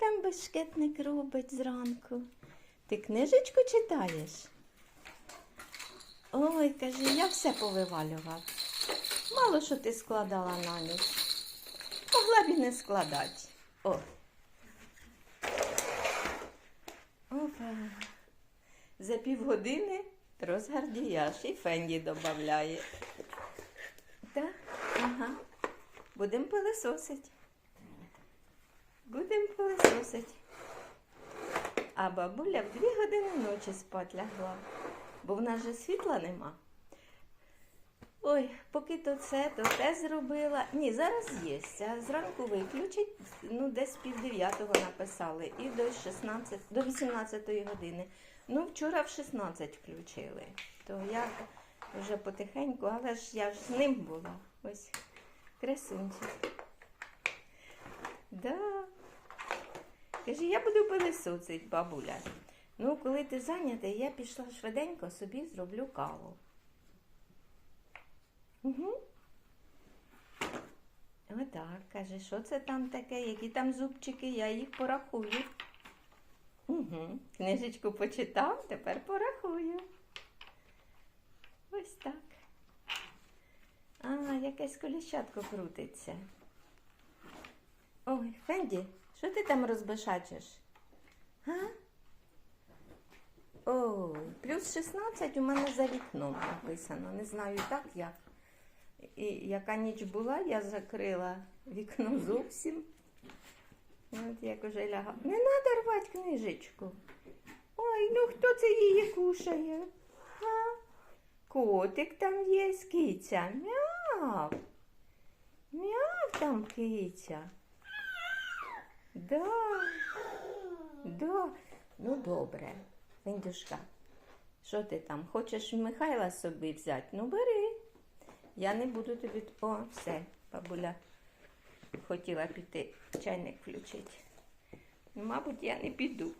там бешкетник робить зранку? Ти книжечку читаєш? Ой, каже, я все повивалював. Мало що ти складала на ніч. Могла б і не складати. О. Опа. За півгодини розгардіяш і фенді додає. Так, ага. Будемо пилисосить. Будемо пилисосить. А бабуля в дві години ночі спать лягла, бо в нас же світла нема. Ой, поки то це, то те зробила. Ні, зараз є. Зранку виключить, ну десь пів дев'ятого написали і до 16, до 18 години. Ну, вчора в 16 включили. То я вже потихеньку, але ж я ж з ним була. Ось красунчик. Да. Каже, я буду пилисоцить, бабуля. Ну, коли ти зайнятий, я пішла швиденько собі зроблю каву. Угу. Отак, каже, що це там таке, які там зубчики, я їх порахую. Угу. Книжечку почитав, тепер порахую. Ось так. А, якесь коліщатко крутиться. Ой, Фенді, що ти там розбишачиш? А? Ой, плюс 16 у мене за вікном написано. Не знаю так як. І яка ніч була, я закрила вікно зовсім. От як уже лягав. Не треба рвати книжечку. Ой, ну хто це її кушає? А? Котик там є, киця. Мяв. Мяв там киця. Да. Да. Ну добре. Вендюшка, що ти там? Хочеш Михайла собі взяти? Ну бери. Я не буду тобі. О, все, бабуля хотіла піти чайник включити. Ну, мабуть, я не піду.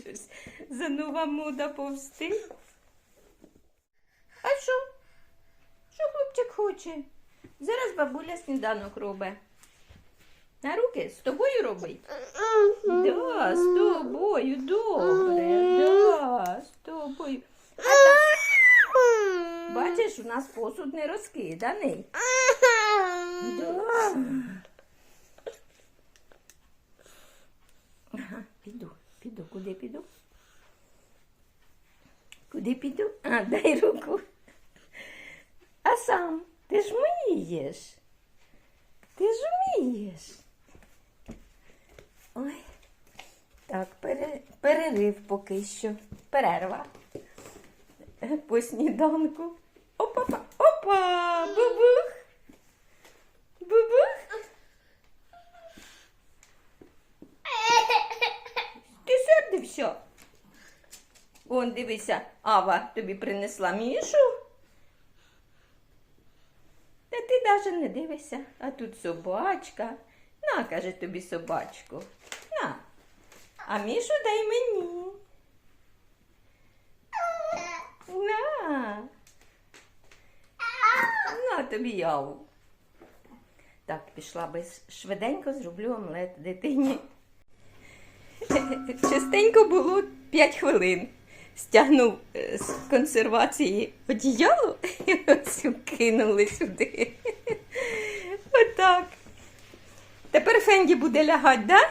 Щось Занова мода повсти. А що? Що хлопчик хоче? Зараз бабуля сніданок робить. На руки з тобою робить? Да, з тобою, добре, да, з тобою. А так, бачиш, у нас посуд не розкиданий. Да. Ага, піду, піду, куди піду? Куди піду? А, дай руку. А сам, ти ж вмієш. Ти ж вмієш. Ой. Так, перерив поки що. Перерва. По сніданку. Опа, опа, опа, бубух. Бубух. Ти сердився? Вон, дивися, Ава тобі принесла мішу. Та ти навіть не дивишся, а тут собачка. Каже тобі собачку. На. А мішу дай мені. На. На тобі яву. Так, пішла би швиденько зроблю омлет дитині. Частенько було 5 хвилин. Стягнув е, з консервації одіяло і ось кинули сюди. Отак. Тепер Фенді буде лягати, да?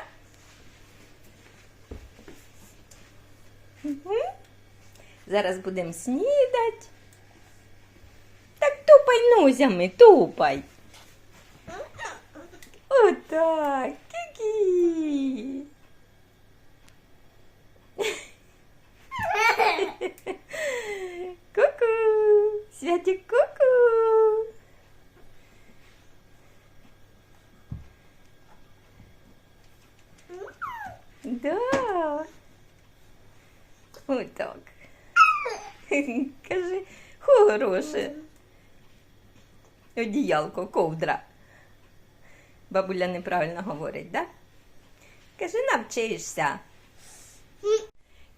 Мгм. Зараз будемо снідати. Так тупай нозями, тупай. Отак, кікі. Ку-ку, Святик, ку-ку. Да. Отак. Кажи, хороше. Одіялко, ковдра. Бабуля неправильно говорить, да? Каже, навчишся.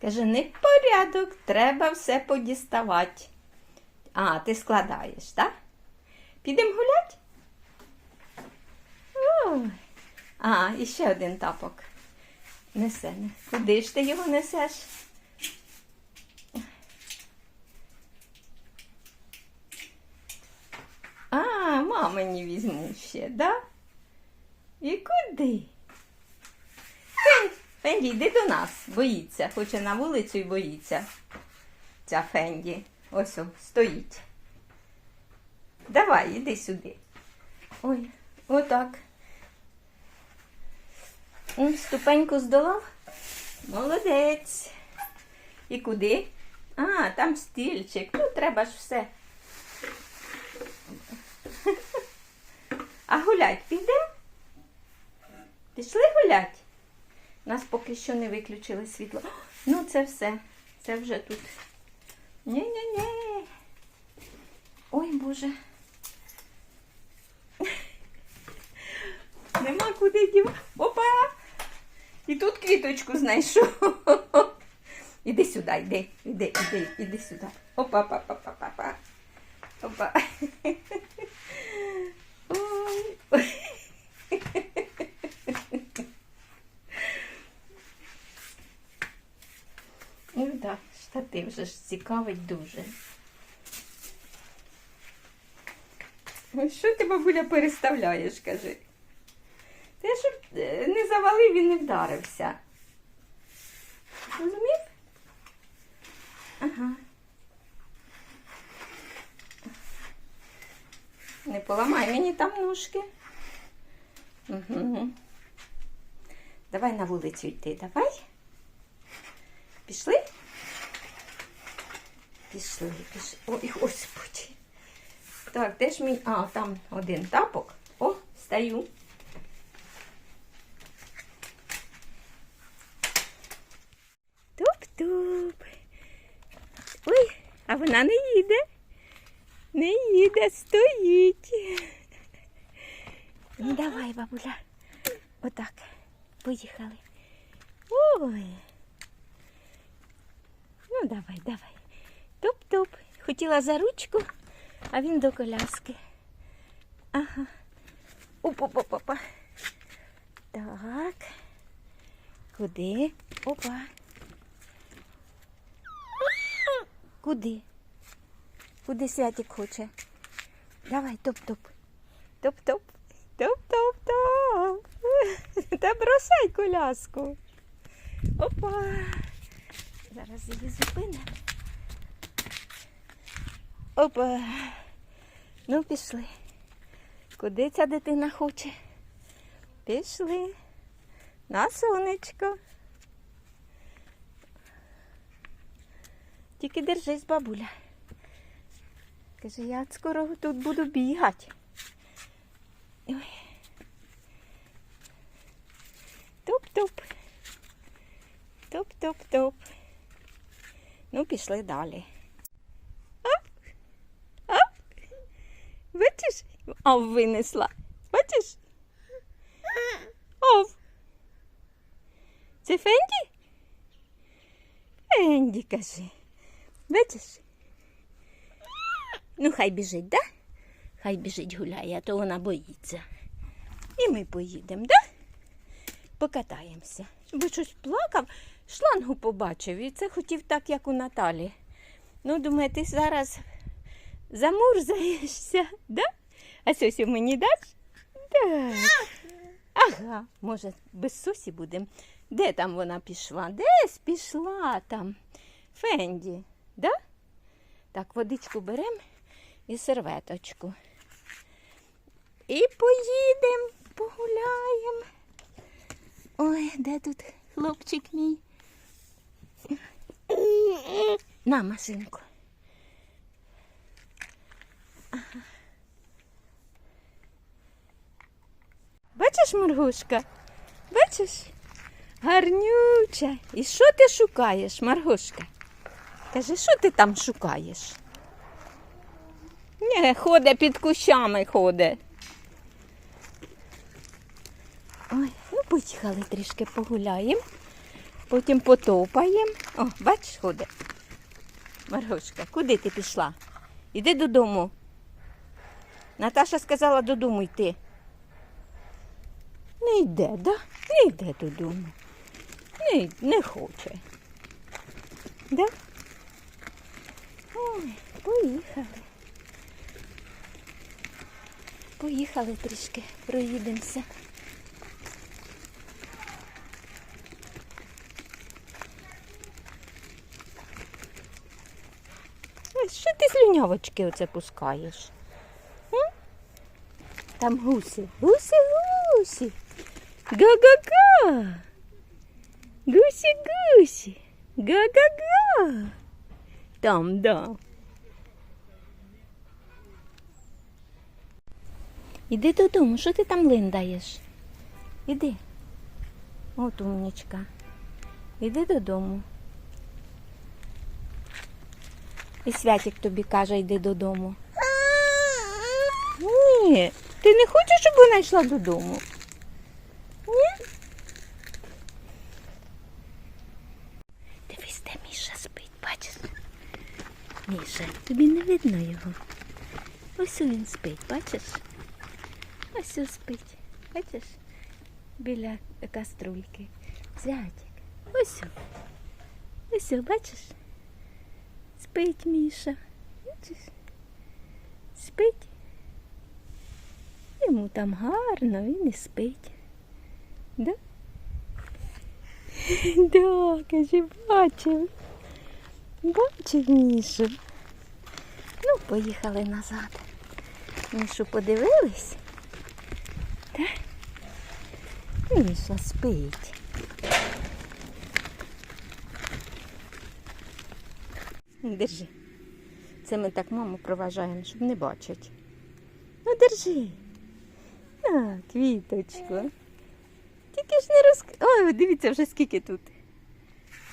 Каже, не порядок, треба все подіставати. А, ти складаєш, так? Підемо гулять? А, і ще один тапок. Несе. Куди ж ти його несеш? А, мамині візьму ще, да? І куди? Фенді, йди до нас, боїться. Хоче на вулицю і боїться. Ця Фенді. Ось стоїть. Давай, іди сюди. Ой, отак. Ступеньку здолав? Молодець. І куди? А, там стільчик. Ну, треба ж все. А гулять підемо? Пішли гулять? Нас поки що не виключили світло. Ну, це все. Це вже тут. Ні-ні-ні. Ой, Боже. Нема куди дів. Опа! І тут квіточку знайшов. Іди сюди, йди, іди, іди, іди сюди. Опа, па, па, па, па, па. Опа. Ну так, штатив вже ж цікавить дуже. Ну, Що ти, бабуля, переставляєш, кажи? Щоб е, не вдарився. Розумів? Ага. Не поламай мені там ножки. Угу. Давай на вулицю йти, давай. Пішли? Пішли, пішли. Ой, господи. Так, де ж мій. А, там один тапок. О, стою. Туп-туп. Ой, а вона не їде. Не їде, стоїть. Ну давай, бабуля. Отак. Поїхали. Ой. Ну, давай, давай. Туп-туп. Хотіла за ручку, а він до коляски. Ага. Опа-па-па-па. Так. Куди? Опа. Куди? Куди святик хоче? Давай, топ-топ. Топ-топ. Топ-топ-топ. Та бросай коляску. Опа. Зараз її зупинимо. Опа. Ну, пішли. Куди ця дитина хоче? Пішли. На сонечко. Тільки держись, бабуля. Каже, я скоро тут буду бігати. Туп-туп. Туп-туп-туп. Ну, пішли далі. Оп. Оп. Бачиш? Ов винесла. Бачиш? Ов. Це Фенді? Фенді, кажи. Бачиш? Ну, хай біжить, да? Хай біжить гуляє, а то вона боїться. І ми поїдемо, да? Покатаємося. Бо щось плакав, шлангу побачив і це хотів так, як у Наталі. Ну, думаю, ти зараз замурзаєшся, да? А сосю мені даш? Так. Ага, може, без сосі будемо. Де там вона пішла? Десь пішла там. Фенді, да? Так, водичку беремо і серветочку. І поїдемо, погуляємо. Ой, де тут хлопчик мій? На машинку. Бачиш, Маргушка? Бачиш? Гарнюча. І що ти шукаєш, Маргушка? Каже, що ти там шукаєш? Ні, ходить під кущами ходить. Ой, ну поїхали трішки погуляємо, потім потопаємо. О, бачиш, ходить. Маргошка, куди ти пішла? Іди додому. Наташа сказала додому йти. не йде, да? Не йде додому. Не, не хоче. Да? Ой, поїхали. Поїхали трішки, проїдемося. Що ти слюнявочки оце пускаєш? Там гуси. Гуси, гусі. Га-га-га. Гусі, гусі. Га-га-га. Там, да. Іди додому, що ти там линдаєш? Іди. От умнічка. Іди додому. І святик тобі каже, йди додому. Ні, ти не хочеш, щоб вона йшла додому? Ні? Дивись, де Міша спить, бачиш? Міша, тобі не видно його. Ось він спить, бачиш? Ось спить. Бачиш? Біля каструльки. Святик. Ось. Ось, бачиш? Спить Міша. Бачиш? Спить. Йому там гарно, він і спить. Да? Да, каже, бачив. Бачив Мішу. Ну, поїхали назад. Мішу подивились. Так? Міша спить. Держи. Це ми так маму проважаємо, щоб не бачить. Ну, держи. А, квіточку. Тільки ж не розк... Ой, дивіться вже скільки тут.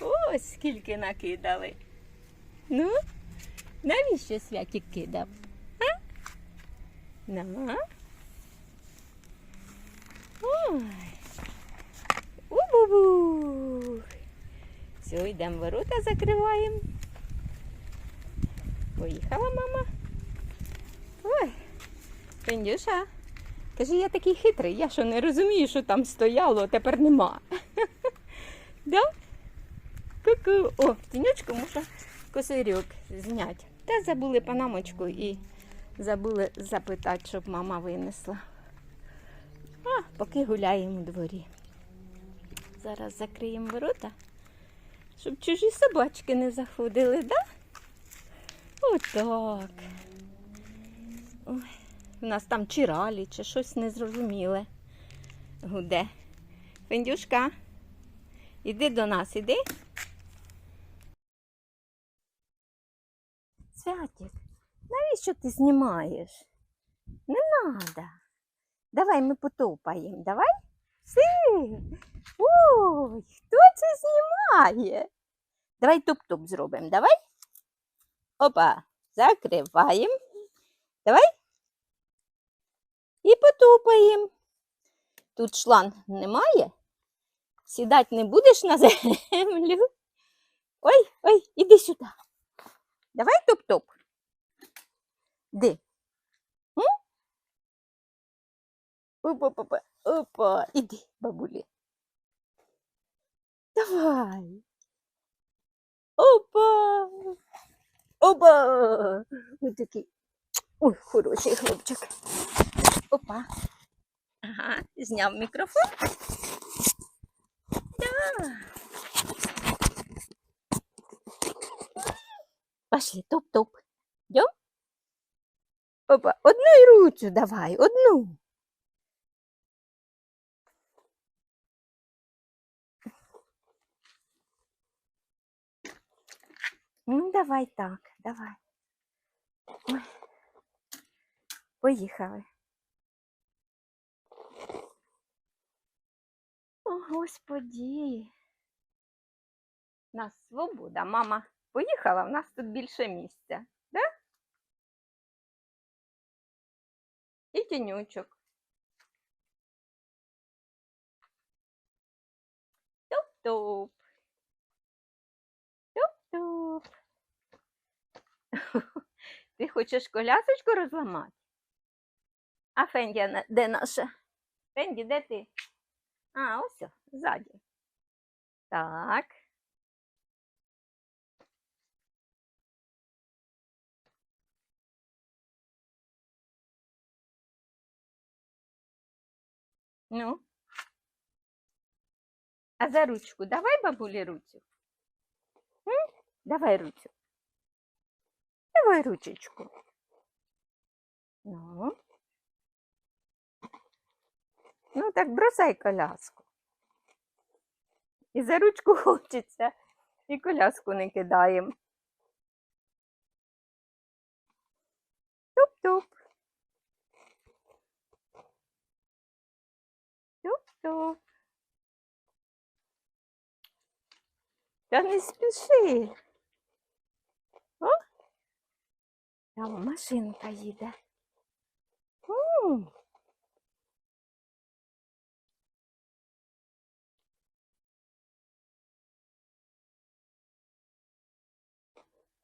Ось скільки накидали. Ну, навіщо святик кидав? А? На. Ой. У-бу-бу. Все, йдемо ворота закриваємо. Поїхала мама. Ой, Пендюша. Каже, я такий хитрий, я що не розумію, що там стояло, а тепер нема. Да? Ку-ку. О, в тіньочку можу косирьок зняти. Та забули панамочку і забули запитати, щоб мама винесла. А, поки гуляємо у дворі. Зараз закриємо ворота, щоб чужі собачки не заходили, да? Отак. У нас там чи ралі, чи щось незрозуміле. Гуде. Фендюшка, іди до нас, іди. Святик, навіщо ти знімаєш? Не треба. Давай ми потопаємо. Давай? Си. Ой, хто це знімає? Давай топ-топ зробимо. Давай. Опа, закриваємо. Давай. І потопаємо. Тут шланг немає. Сідати не будеш на землю. Ой, ой, іди сюди. Давай топ-топ. Де? М? Опа, опа, опа. Іди, бабулі. Давай. Опа. Опа. Ось такий. Ой, хороший хлопчик. Опа. Ага, зняв мікрофон. Да. Пошли, топ-топ. Йдем? Опа, одну руцю давай, одну. Ну, давай так, давай. Ой. Поїхали. О, господі. У нас свобода. Мама поїхала, в нас тут більше місця. Да? І тінючок. Топ-топ. Топ-топ. Ти хочеш колясочку розламати? А Фенді де наша? Фенді, де ти? А, ось, ззаді. Так. Ну. А за ручку давай бабулі руцю. Давай руцю. Давай ручечку. Ну. Ну так бросай коляску. І за ручку хочеться, і коляску не кидаємо. Туп-туп. Туп-туп. Та не спіши. О, там машинка їде. М.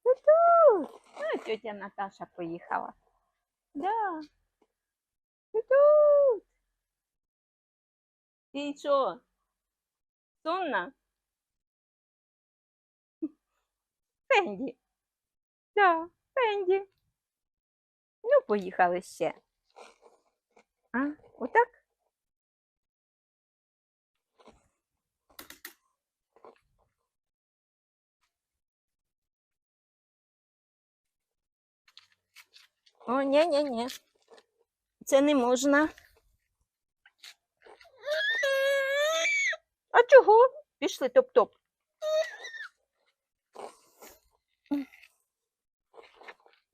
Ту-ту. Тетя Наташа поїхала. Да. Ту-ту. І що? Сонна? Фенді. Да, Фенді. Ну, поїхали ще. А, отак? О, ні, ні, ні. Це не можна. А чого? Пішли топ-топ.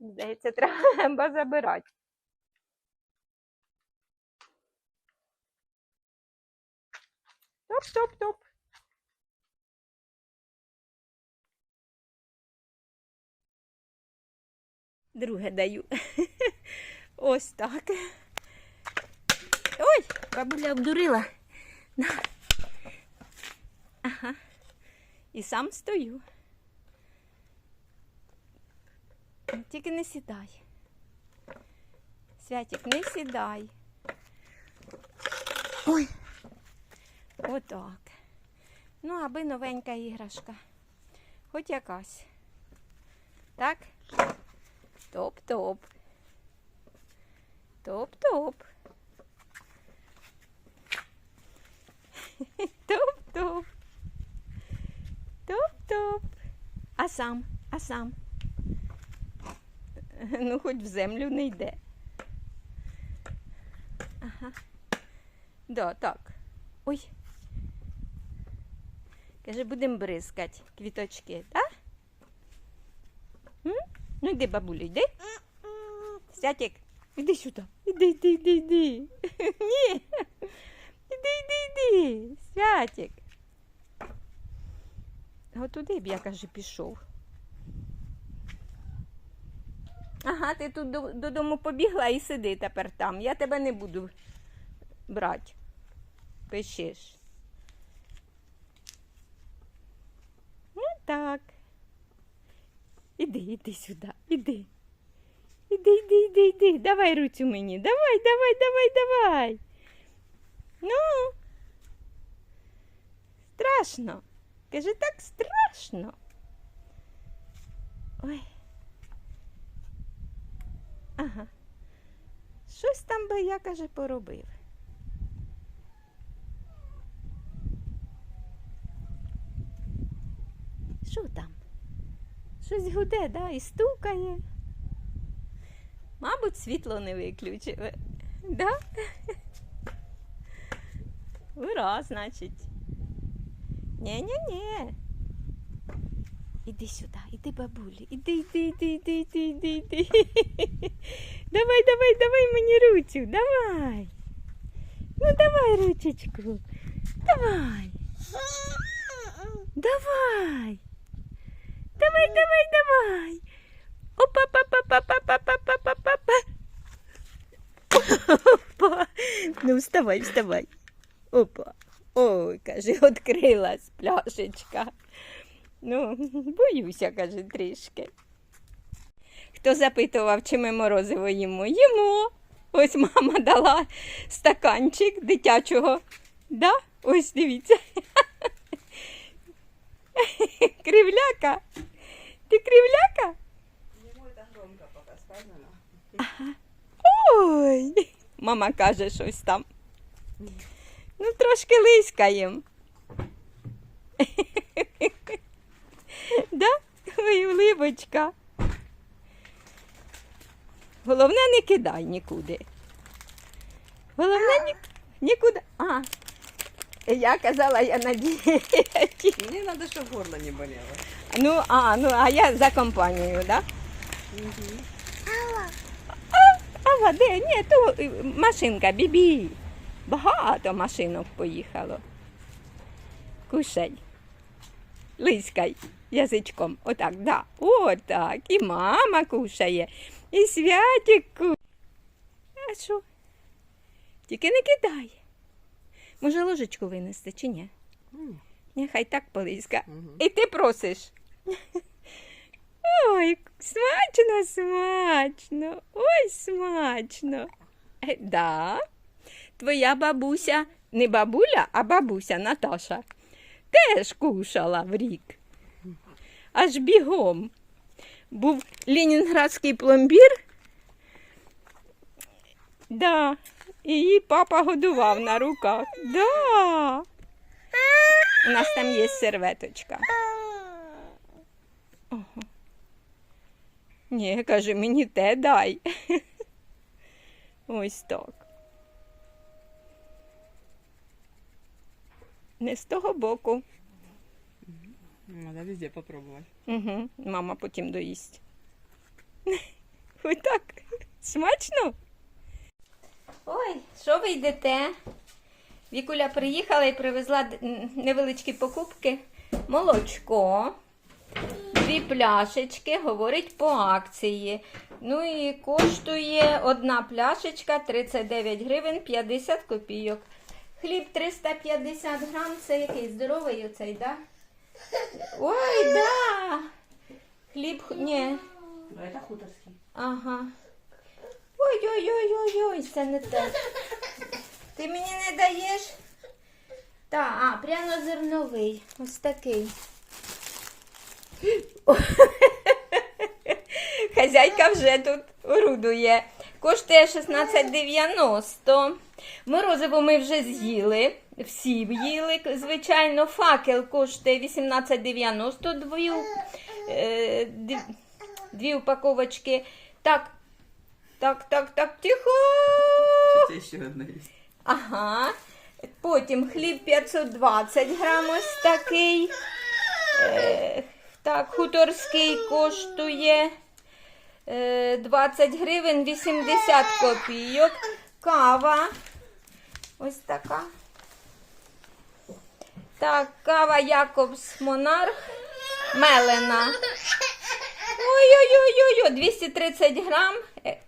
Здається, треба забирати. Топ-топ-топ. Друге даю. Ось так. Ой, бабуля обдурила. Ага. І сам стою. Тільки не сідай. Святик, не сідай. Ой. Отак. Ну, аби новенька іграшка. Хоч якась. Так? Топ-топ. Топ-топ. Топ-топ. Топ-топ. А сам, а сам. Ну, хоч в землю не йде. Ага. Да, так. Ой. Каже, будемо бризкати квіточки, так? М? Ну йди, бабулю, йди. Святик, іди сюди. Іди, іди, іди, іди. Ні. Іди, іди, іди. Святик. От туди б я, каже, пішов. Ага, ти тут додому побігла і сиди тепер там. Я тебе не буду брати. Пишеш. Ну так. Іди, іди сюди, іди. Іди, іди, іди, іди. Давай руцю мені. Давай, давай, давай, давай. Ну. Страшно. Каже, так страшно. Ой. Ага. Щось там би я, каже, поробив. Що там? Щось гуде, да, і стукає. Мабуть, світло не виключили. Да? Ура, значить. Ні-ні-ні. Іди сюди, іди, бабулі. Іди, іди, іди, іди, іди, іди, іди. Давай, давай, давай мені руцю, давай. Ну давай ручечку. Давай. Давай. Давай, давай, давай. Опа, па, па, па, па, па, па, па, па, па, па. Опа. Ну, вставай, вставай. Опа. Ой, каже, відкрилась пляшечка. Ну, боюся, каже, трішки. Хто запитував, чи ми морозиво їмо? Їмо. Ось мама дала стаканчик дитячого. Да? Ось дивіться. Кривляка. Ти кривляка? Громко пока сказано. Ой. Мама каже щось там. Ну, трошки лискаєм. да? Ой, улибочка. Головне, не кидай нікуди. Головне, ні, нікуди. А, я казала, я на дієті. Мне надо, чтобы горло не болело. Ну, а, ну, а я за компанією, да? Ава, де? Ні, то е, машинка, бібі. Багато машинок поїхало. Кушай. Лиськай язичком. Отак, да. Отак. І мама кушає, і святик кушає. А що? Тільки не кидай. Може, ложечку винести чи ні? Нехай так полиська. І ти просиш. Ой, смачно, смачно. Ой, смачно. Е, Да. Твоя бабуся, не бабуля, а бабуся Наташа, теж кушала в рік. Аж бігом. Був ленінградський пломбір. Да. Її папа годував на руках. Да. У нас там є серветочка. Ого. Ні, каже, мені те дай. Ось так. Не з того боку. Надо везде попробовать. Угу. Мама потім доїсть. Отак. Смачно? Ой, що ви йдете? Вікуля приїхала і привезла невеличкі покупки. Молочко, дві пляшечки, говорить по акції. Ну і коштує одна пляшечка 39 гривень 50 копійок. Хліб 350 грам, це який здоровий оцей, да? Ой, да. Хліб, ні. Да, это хуторский. Ага. Ой-ой-ой-ой-ой, це не те. Ти мені не даєш? Так, а, прянозерновий. Ось такий. Хазяйка вже тут орудує. Коштує 16,90. Морозиво ми вже з'їли. Всі їли, звичайно. Факел коштує 18,90. Дві, е, дві, упаковочки. Так, так, так, так, тихо. Одна. Ага. Потім хліб 520 грам ось такий. Е, так, хуторський коштує е, 20 гривень 80 копійок. Кава. Ось така. Так, кава Якобс Монарх. Мелена. Ой-ой-ой-ой, 230 грам. Е,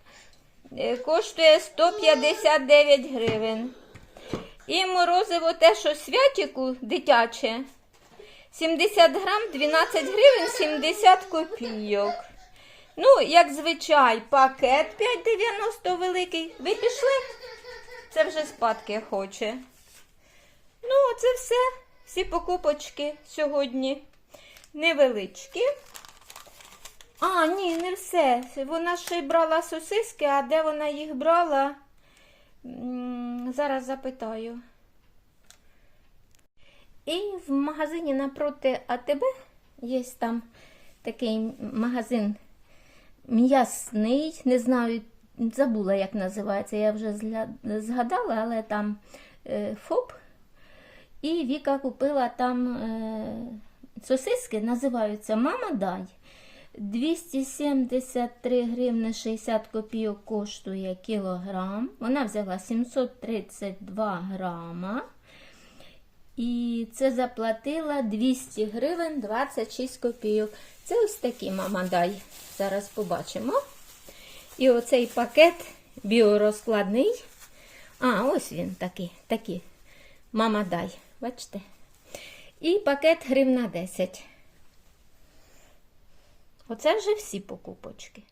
е, Коштує 159 гривень. І морозиво те, що святіку дитяче. 70 грам 12 гривень 70 копійок. Ну, як звичай, пакет 5,90 великий. Ви пішли? Це вже спадки хоче. Ну, це все. Всі покупочки сьогодні невеличкі. А, ні, не все. Вона ще й брала сосиски, а де вона їх брала? Зараз запитаю. І в магазині напроти АТБ є там такий магазин м'ясний, не знаю, забула, як називається, я вже згадала, але там е, ФОП. І Віка купила там е, сосиски, називаються Мама дай. 273 гривни 60 копійок коштує кілограм. Вона взяла 732 грама. І це заплатила 200 гривень 26 копійок. Це ось такі мамадай. Зараз побачимо. І оцей пакет біорозкладний. А, ось він такий. такий. Мамадай. Бачите? І пакет гривна 10. Оце вже всі покупочки.